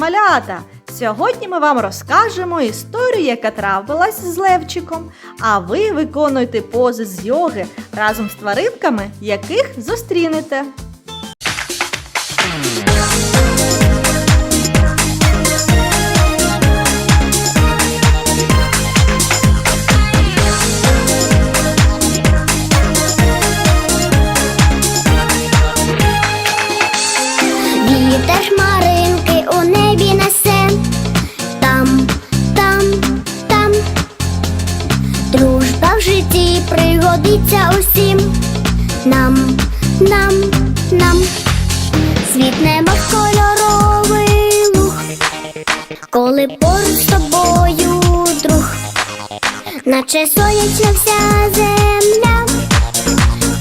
малята! Сьогодні ми вам розкажемо історію, яка трапилась з Левчиком. А ви виконуйте пози з йоги разом з тваринками, яких зустрінете. Пригодиться усім. Нам, нам, нам. Світ немов кольоровий луг, коли поруч з тобою друг, наче сонячна вся земля,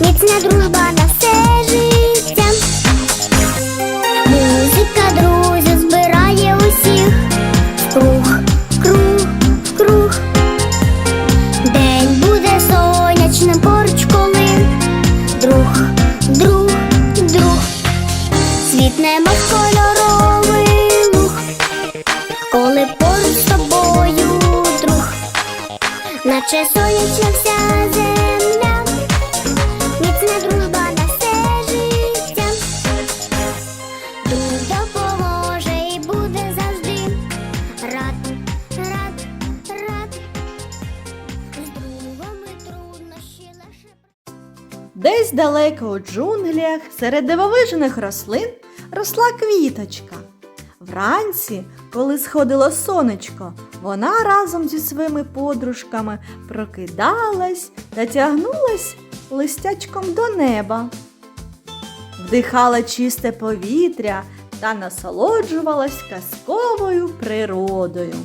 міцна дружба на Десь далеко у джунглях серед дивовижних рослин росла квіточка. Вранці, коли сходило сонечко, вона разом зі своїми подружками прокидалась та тягнулась листячком до неба. Вдихала чисте повітря та насолоджувалась казковою природою.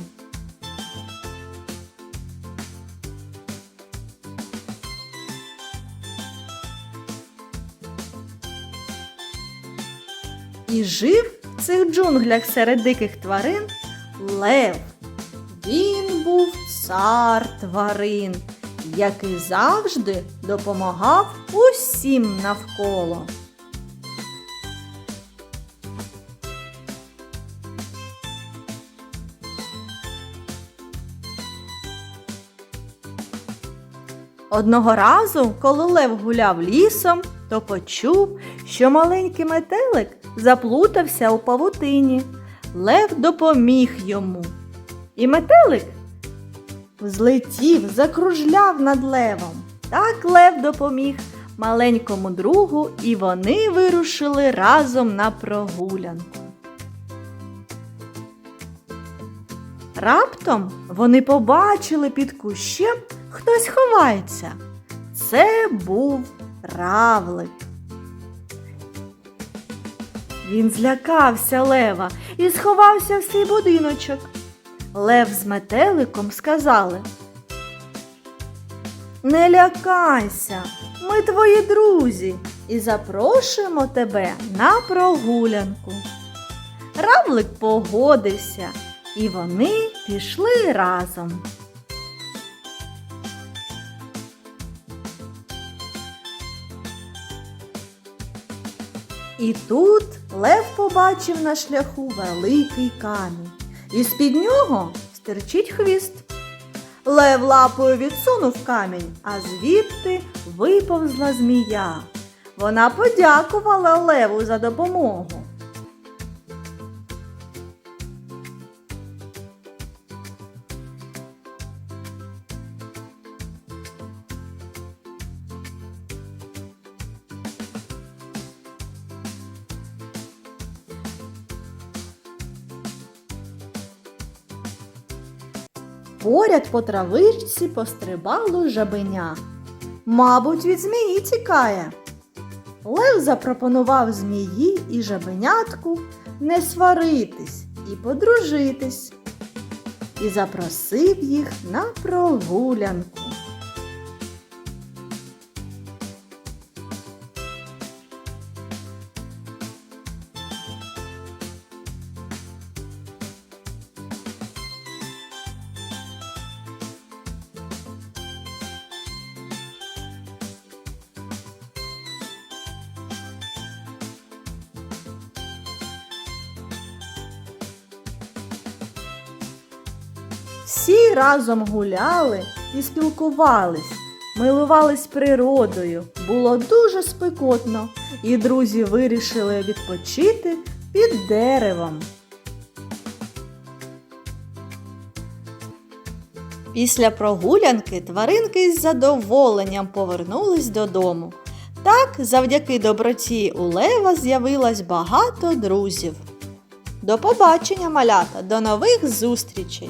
І жив в цих джунглях серед диких тварин лев. Він був цар тварин, який завжди допомагав усім навколо. Одного разу, коли Лев гуляв лісом, то почув, що маленький метелик заплутався у павутині. Лев допоміг йому. І метелик злетів, закружляв над левом. Так лев допоміг маленькому другу, і вони вирушили разом на прогулянку. Раптом вони побачили під кущем хтось ховається. Це був равлик. Він злякався лева і сховався в свій будиночок. Лев з метеликом сказали. Не лякайся, ми твої друзі і запрошуємо тебе на прогулянку. Равлик погодився, і вони пішли разом. І тут Лев побачив на шляху великий камінь, і з-під нього стирчить хвіст. Лев лапою відсунув камінь, а звідти виповзла змія. Вона подякувала Леву за допомогу. Поряд по травичці пострибало жабеня. Мабуть, від змії тікає. Лев запропонував змії і жабенятку не сваритись і подружитись. І запросив їх на прогулянку. Всі разом гуляли і спілкувались, милувались природою. Було дуже спекотно, і друзі вирішили відпочити під деревом. Після прогулянки тваринки із задоволенням повернулись додому. Так, завдяки доброті у Лева з'явилось багато друзів. До побачення, малята, до нових зустрічей!